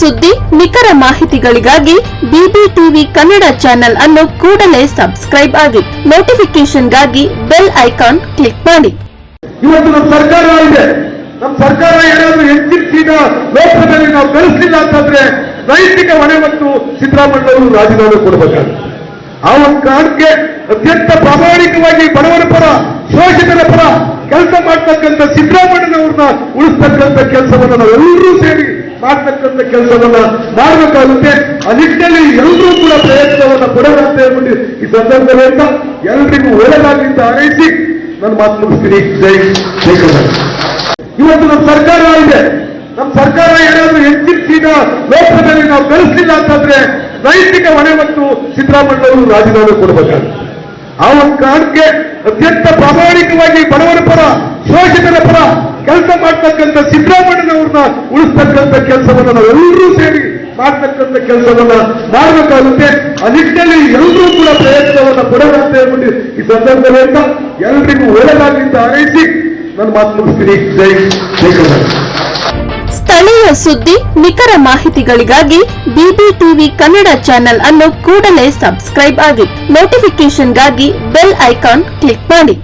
ಸುದ್ದಿ, ನಿಖರ ಮಾಹಿತಿಗಳಿಗಾಗಿ ಬಿಬಿಟಿವಿ ಕನ್ನಡ ಚಾನೆಲ್ ಅನ್ನು ಕೂಡಲೇ ಸಬ್ಸ್ಕ್ರೈಬ್ ಆಗಿ ನೋಟಿಫಿಕೇಶನ್ಗಾಗಿ ಬೆಲ್ ಐಕಾನ್ ಕ್ಲಿಕ್ ಮಾಡಿ. ಇವತ್ತು ನಮ್ಮ ಸರ್ಕಾರ ಇದೆ. ನಮ್ಮ ಸರ್ಕಾರ ಏನಾದ್ರೂ ಹೆಚ್ಚಿನ ಲೋಕದಲ್ಲಿ ನಾವು ಗಳಿಸಲಿಲ್ಲ ಅಂತಂದ್ರೆ ನೈತಿಕ ಹೊಣೆ ಮತ್ತು ಸಿದ್ದರಾಮಯ್ಯ ಅವರು ರಾಜೀನಾಮೆ ಕೊಡಬೇಕಾಗುತ್ತೆ ಆ ಒಂದು ಕಾರಣಕ್ಕೆ ಅತ್ಯಂತ ಪ್ರಾಮಾಣಿಕವಾಗಿ ಬಡವರ ಪರ ಶೋಷಿತರ ಪರ ಕೆಲಸ ಮಾಡ್ತಕ್ಕಂಥ ಸಿದ್ದರಾಮಯ್ಯನವ್ರನ್ನ ಉಳಿಸ್ತಕ್ಕಂಥ ಕೆಲಸವನ್ನು ನಾವೆಲ್ಲರೂ ಮಾಡ್ತಕ್ಕಂಥ ಕೆಲಸವನ್ನ ಮಾಡಬೇಕಾಗುತ್ತೆ. ಆ ನಿಟ್ಟಿನಲ್ಲಿ ಎಲ್ಲರೂ ಕೂಡ ಪ್ರಯತ್ನವನ್ನ ಕೊಡೋಣ ಅಂತ ಹೇಳ್ಬಿಟ್ಟು ಈ ಸಂದರ್ಭದಲ್ಲಿ ಎಲ್ರಿಗೂ ಒಳ್ಳೆದಾಗಿದ್ದ ಹಾರೈಸಿ ನನ್ನ ಮಾತು ಮುಗಿಸ್ತೀನಿ. ಜೈ ಜೈ ಇವತ್ತು ನಮ್ಮ ಸರ್ಕಾರ ಇದೆ. ನಮ್ಮ ಸರ್ಕಾರ ಏನಾದ್ರೂ ಹೆಚ್ಚಿನ ಲೋಕದಲ್ಲಿ ನಾವು ಬೆಳೆಸಿಲ್ಲ ಅಂತಂದ್ರೆ ನೈತಿಕ ಹೊಣೆ ಮತ್ತು ಸಿದ್ದರಾಮಯ್ಯ ಅವರು ರಾಜೀನಾಮೆ ಕೊಡಬೇಕಾಗುತ್ತೆ. ಆ ಒಂದು ಕಾರಣಕ್ಕೆ ಅತ್ಯಂತ ಪ್ರಾಮಾಣಿಕವಾಗಿ ಬಡವರ ಪರ ಶೋಷಿತರ ಪರ ಕೆಲಸ ಮಾಡ್ತಕ್ಕಂಥ ಸಿದ್ದರಾಮಯ್ಯನವ್ರನ್ನ ಉಳಿಸ್ತಕ್ಕಂಥ ಕೆಲಸವನ್ನು ನಾವೆಲ್ಲರೂ ಸೇರಿ ಮಾಡ್ತಕ್ಕಂಥ ಕೆಲಸವನ್ನ ಮಾಡಬೇಕಾಗುತ್ತೆ. ಆ ನಿಟ್ಟಿನಲ್ಲಿ ಎಲ್ಲರೂ ಕೂಡ ಪ್ರಯತ್ನವನ್ನ ಕೊಡೋಣ ಅಂತ ಹೇಳ್ಬಿಟ್ಟು ಈ ಸಂದರ್ಭದಲ್ಲಿ ಅಂತ ಎಲ್ರಿಗೂ ಒಳ್ಳೆದಾಗಿದ್ದ ಹಾರೈಸಿ ನನ್ನ ಮಾತು ಮುಗಿಸ್ತೀನಿ. ಜೈ ಜೈ ಸ್ಥಳೀಯ ಸುದ್ದಿ, ನಿಖರ ಮಾಹಿತಿಗಳಿಗಾಗಿ ಬಿಬಿಟಿವಿ ಕನ್ನಡ ಚಾನೆಲ್ ಅನ್ನು ಕೂಡಲೇ ಸಬ್ಸ್ಕ್ರೈಬ್ ಆಗಿ ನೋಟಿಫಿಕೇಶನ್ಗಾಗಿ ಬೆಲ್ ಐಕಾನ್ ಕ್ಲಿಕ್ ಮಾಡಿ.